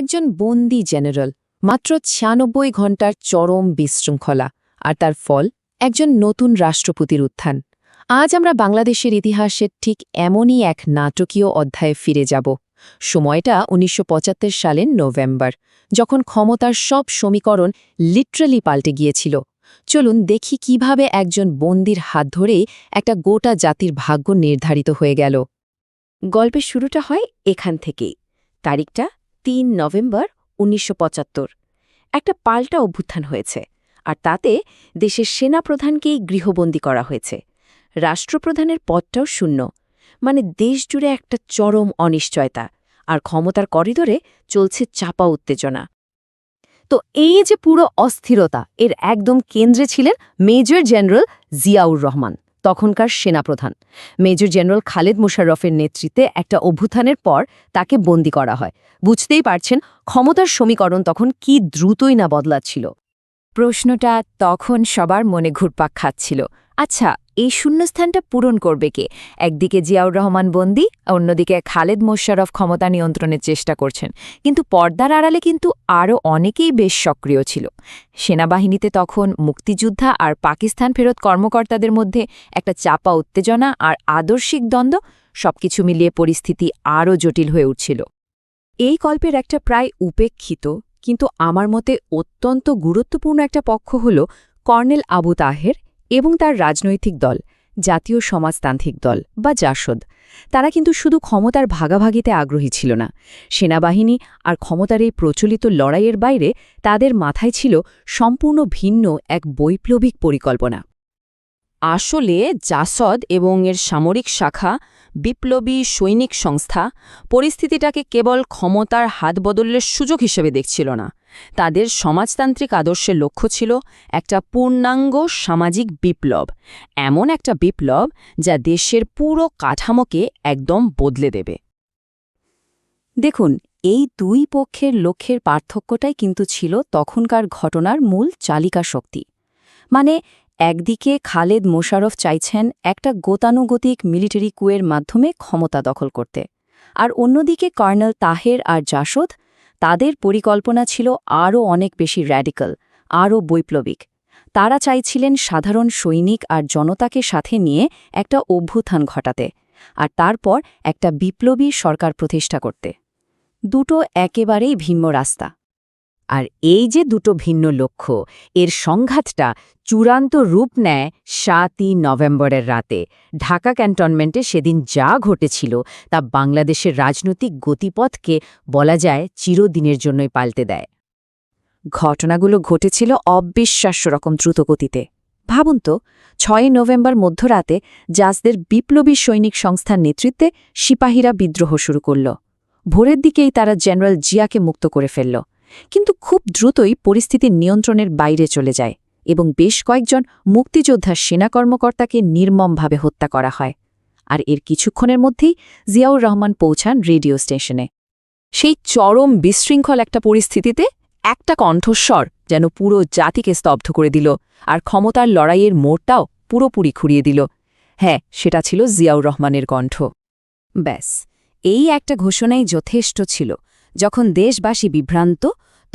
একজন বন্দি জেনারেল, মাত্র ছিয়ানব্বই ঘণ্টার চরম বিশৃঙ্খলা, আর তার ফল একজন নতুন রাষ্ট্রপতির উত্থান। আজ আমরা বাংলাদেশের ইতিহাসের ঠিক এমনই এক নাটকীয় অধ্যায়ে ফিরে যাব। সময়টা উনিশশো পঁচাত্তর সালের নভেম্বর, যখন ক্ষমতার সব সমীকরণ লিটারালি পাল্টে গিয়েছিল। চলুন দেখি কীভাবে একজন বন্দির হাত ধরেই একটা গোটা জাতির ভাগ্য নির্ধারিত হয়ে গেল। গল্পের শুরুটা হয় এখান থেকেই। তারিখটা তিন নভেম্বর উনিশশো পঁচাত্তর। একটা পাল্টা অভ্যুত্থান হয়েছে, আর তাতে দেশের সেনাপ্রধানকেই গৃহবন্দী করা হয়েছে। রাষ্ট্রপ্রধানের পদটাও শূন্য মানে দেশ জুড়ে একটা চরম অনিশ্চয়তা, আর ক্ষমতার করিডোরে চলছে চাপা উত্তেজনা। তো এই যে পুরো অস্থিরতা, এর একদম কেন্দ্রে ছিলেন মেজর জেনারেল জিয়াউর রহমান। তখনকার সেনাপ্রধান। মেজর জেনারেল খালেদ মুশাররফের নেতৃত্বে একটা অভ্যুত্থানের পর তাকে বন্দী করা হয়। বুঝতেই পারছেন, ক্ষমতার সমীকরণ তখন কি দ্রুতই না বদলাচ্ছিল। প্রশ্নটা তখন সবার মনে ঘুরপাক খাচ্ছিল। আচ্ছা এই শূন্যস্থানটা পূরণ করবে কে? একদিকে জিয়াউর রহমান বন্দি, অন্যদিকে খালেদ মোশাররফ ক্ষমতা নিয়ন্ত্রণের চেষ্টা করছেন। কিন্তু পর্দার আড়ালে কিন্তু আরও অনেকেই বেশ সক্রিয় ছিল। সেনাবাহিনীতে তখন মুক্তিযোদ্ধা আর পাকিস্তান ফেরত কর্মকর্তাদের মধ্যে একটা চাপা উত্তেজনা আর আদর্শিক দ্বন্দ্ব সবকিছু মিলিয়ে পরিস্থিতি আরও জটিল হয়ে উঠছিল। এই গল্পের একটা প্রায় উপেক্ষিত, কিন্তু আমার মতে অত্যন্ত গুরুত্বপূর্ণ একটা পক্ষ হল কর্নেল আবু তাহের এবং তার রাজনৈতিক দল, জাতীয় সমাজতান্ত্রিক দল বা জাসদ। তারা কিন্তু শুধু ক্ষমতার ভাগাভাগিতে আগ্রহী ছিল না। সেনাবাহিনী আর ক্ষমতার এই প্রচলিত লড়াইয়ের বাইরে তাদের মাথায় ছিল সম্পূর্ণ ভিন্ন এক বৈপ্লবিক পরিকল্পনা। আসলে জাসদ এবং এর সামরিক শাখা বিপ্লবী সৈনিক সংস্থা পরিস্থিতিটাকে কেবল ক্ষমতার হাত বদলের সুযোগ হিসেবে দেখছিল না। তাদের সমাজতান্ত্রিক আদর্শের লক্ষ্য ছিল একটা পূর্ণাঙ্গ সামাজিক বিপ্লব, এমন একটা বিপ্লব যা দেশের পুরো কাঠামোকে একদম বদলে দেবে। দেখুন, এই দুই পক্ষের লক্ষ্যের পার্থক্যটাই কিন্তু ছিল তখনকার ঘটনার মূল চালিকা শক্তি মানে একদিকে খালেদ মোশারফ চাইছেন একটা গতানুগতিক মিলিটারি কুয়ের মাধ্যমে ক্ষমতা দখল করতে, আর অন্যদিকে কর্নেল তাহের আর জাসদ, তাদের পরিকল্পনা ছিল আরও অনেক বেশি র্যাডিক্যাল, আরও বৈপ্লবিক। তারা চাইছিলেন সাধারণ সৈনিক আর জনতাকে সাথে নিয়ে একটা অভ্যুত্থান ঘটাতে, আর তারপর একটা বিপ্লবী সরকার প্রতিষ্ঠা করতে। দুটো একেবারেই ভিন্ন রাস্তা। আর এই যে দুটো ভিন্ন লক্ষ্য, এর সংঘাতটা চূড়ান্ত রূপ নেয় সাতই নভেম্বরের রাতে। ঢাকা ক্যান্টনমেন্টে সেদিন যা ঘটেছিল, তা বাংলাদেশের রাজনৈতিক গতিপথকে বলা যায় চিরদিনের জন্যই পাল্টে দেয়। ঘটনাগুলো ঘটেছিল অবিশ্বাস্য রকম দ্রুতগতিতে। ভাবুন তো ছয় নভেম্বর মধ্যরাতে জাসদের বিপ্লবী সৈনিক সংস্থার নেতৃত্বে সিপাহীরা বিদ্রোহ শুরু করল। ভোরের দিকেই তারা জেনারেল জিয়াকে মুক্ত করে ফেলল। কিন্তু খুব দ্রুতই পরিস্থিতি নিয়ন্ত্রণের বাইরে চলে যায় এবং বেশ কয়েকজন মুক্তিযোদ্ধার সেনা কর্মকর্তাকে নির্মমভাবে হত্যা করা হয়। আর এর কিছুক্ষণের মধ্যেই জিয়াউর রহমান পৌঁছান রেডিও স্টেশনে। সেই চরম বিশৃঙ্খল একটা পরিস্থিতিতে একটা কণ্ঠস্বর যেন পুরো জাতিকে স্তব্ধ করে দিল আর ক্ষমতার লড়াইয়ের মোড়টাও পুরোপুরি খুঁড়িয়ে দিল। হ্যাঁ সেটা ছিল জিয়াউর রহমানের কণ্ঠ। ব্যাস, এই একটা ঘোষণাই যথেষ্ট ছিল। যখন দেশবাসী বিভ্রান্ত,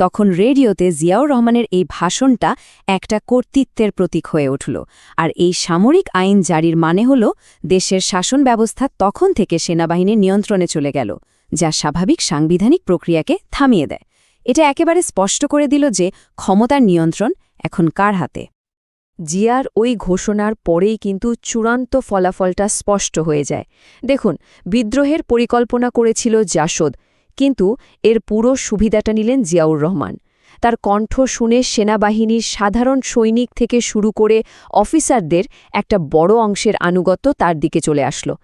তখন রেডিওতে জিয়াউর রহমানের এই ভাষণটা একটা কর্তৃত্বের প্রতীক হয়ে উঠল। আর এই সামরিক আইন জারির মানে হল, দেশের শাসন ব্যবস্থা তখন থেকে সেনাবাহিনীর নিয়ন্ত্রণে চলে গেল, যা স্বাভাবিক সাংবিধানিক প্রক্রিয়াকে থামিয়ে দেয়। এটা একেবারে স্পষ্ট করে দিল যে ক্ষমতার নিয়ন্ত্রণ এখন কার হাতে। জিয়ার ওই ঘোষণার পরেই কিন্তু চূড়ান্ত ফলাফলটা স্পষ্ট হয়ে যায়। দেখুন, বিদ্রোহের পরিকল্পনা করেছিল জাসদ কিন্তু এর পুরো সুবিধাটা নিলেন জিয়াউর রহমান। তার কণ্ঠ শুনে সেনাবাহিনীর সাধারণ সৈনিক থেকে শুরু করে অফিসারদের একটা বড় অংশের আনুগত্য তার দিকে চলে আসলো।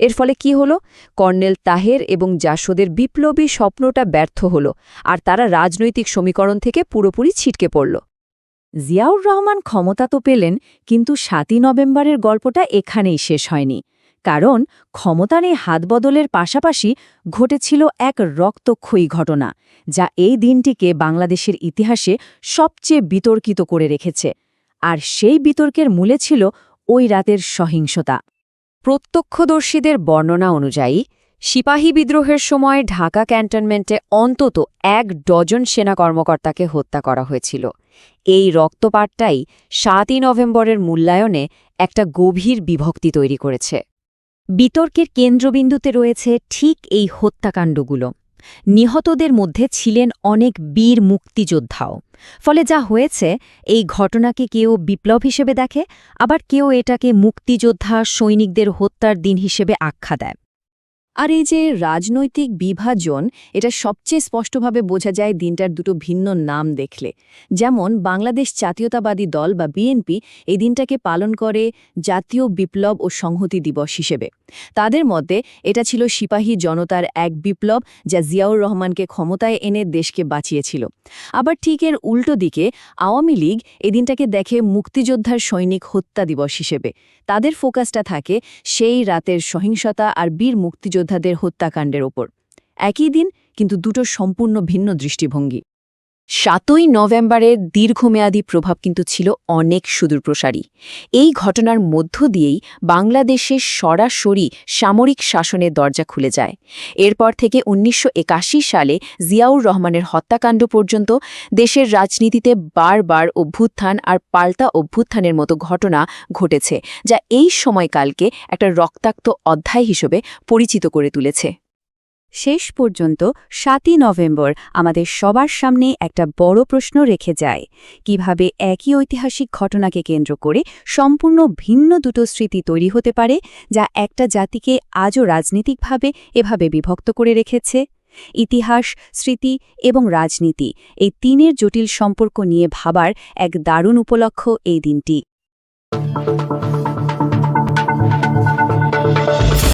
এর ফলে কি হলো? কর্নেল তাহের এবং জাসদের বিপ্লবী স্বপ্নটা ব্যর্থ হল আর তারা রাজনৈতিক সমীকরণ থেকে পুরোপুরি ছিটকে পড়ল। জিয়াউর রহমান ক্ষমতা তো পেলেন, কিন্তু সাতই নভেম্বরের গল্পটা এখানেই শেষ হয়নি। কারণ ক্ষমতার এই হাতবদলের পাশাপাশি ঘটেছিল এক রক্তক্ষয়ী ঘটনা, যা এই দিনটিকে বাংলাদেশের ইতিহাসে সবচেয়ে বিতর্কিত করে রেখেছে। আর সেই বিতর্কের মূলে ছিল ওই রাতের সহিংসতা। প্রত্যক্ষদর্শীদের বর্ণনা অনুযায়ী, সিপাহী বিদ্রোহের সময় ঢাকা ক্যান্টনমেন্টে অন্তত এক ডজন সেনা কর্মকর্তাকে হত্যা করা হয়েছিল। এই রক্তপাতটাই সাতই নভেম্বরের মূল্যায়নে একটা গভীর বিভক্তি তৈরি করেছে। বিতর্কের কেন্দ্রবিন্দুতে রয়েছে ঠিক এই হত্যাকাণ্ডগুলো। নিহতদের মধ্যে ছিলেন অনেক বীর মুক্তিযোদ্ধাও। ফলে যা হয়েছে, এই ঘটনাকে কেউ বিপ্লব হিসেবে দেখে, আবার কেউ এটাকে মুক্তিযোদ্ধা সৈনিকদের হত্যার দিন হিসেবে আখ্যা দেয়। আর এই যে রাজনৈতিক বিভাজন, এটা সবচেয়ে স্পষ্টভাবে বোঝা যায় দিনটার দুটো ভিন্ন নাম দেখলে। যেমন, বাংলাদেশ জাতীয়তাবাদী দল বা বিএনপি এই দিনটাকে পালন করে জাতীয় বিপ্লব ও সংহতি দিবস হিসেবে। তাদের মতে, এটা ছিল সিপাহী জনতার এক বিপ্লব যা জিয়াউর রহমানকে ক্ষমতায় এনে দেশকে বাঁচিয়েছিল। আবার ঠিক এর উল্টো দিকে, আওয়ামী লীগ এই দিনটাকে দেখে মুক্তিযোদ্ধার সৈনিক হত্যা দিবস হিসেবে। তাদের ফোকাসটা থাকে সেই রাতের সহিংসতা আর বীর মুক্তিযোদ্ধাদের হত্যাকাণ্ডের ওপর। একই দিন কিন্তু দুটো সম্পূর্ণ ভিন্ন দৃষ্টিভঙ্গি। সাতই নভেম্বরের দীর্ঘমেয়াদী প্রভাব কিন্তু ছিল অনেক সুদূরপ্রসারী। এই ঘটনার মধ্য দিয়েই বাংলাদেশের সরাসরি সামরিক শাসনের দরজা খুলে যায়। এরপর থেকে উনিশশো একাশি সালে জিয়াউর রহমানের হত্যাকাণ্ড পর্যন্ত দেশের রাজনীতিতে বারবার অভ্যুত্থান আর পাল্টা অভ্যুত্থানের মতো ঘটনা ঘটেছে, যা এই সময়কালকে একটা রক্তাক্ত অধ্যায় হিসেবে পরিচিত করে তুলেছে। শেষ পর্যন্ত সাতই নভেম্বর আমাদের সবার সামনে একটা বড় প্রশ্ন রেখে যায়। কীভাবে একই ঐতিহাসিক ঘটনাকে কেন্দ্র করে সম্পূর্ণ ভিন্ন দুটো স্মৃতি তৈরি হতে পারে, যা একটা জাতিকে আজও রাজনীতিকভাবে এভাবে বিভক্ত করে রেখেছে? ইতিহাস, স্মৃতি এবং রাজনীতি এই তিনের জটিল সম্পর্ক নিয়ে ভাবার এক দারুণ উপলক্ষ এই দিনটি।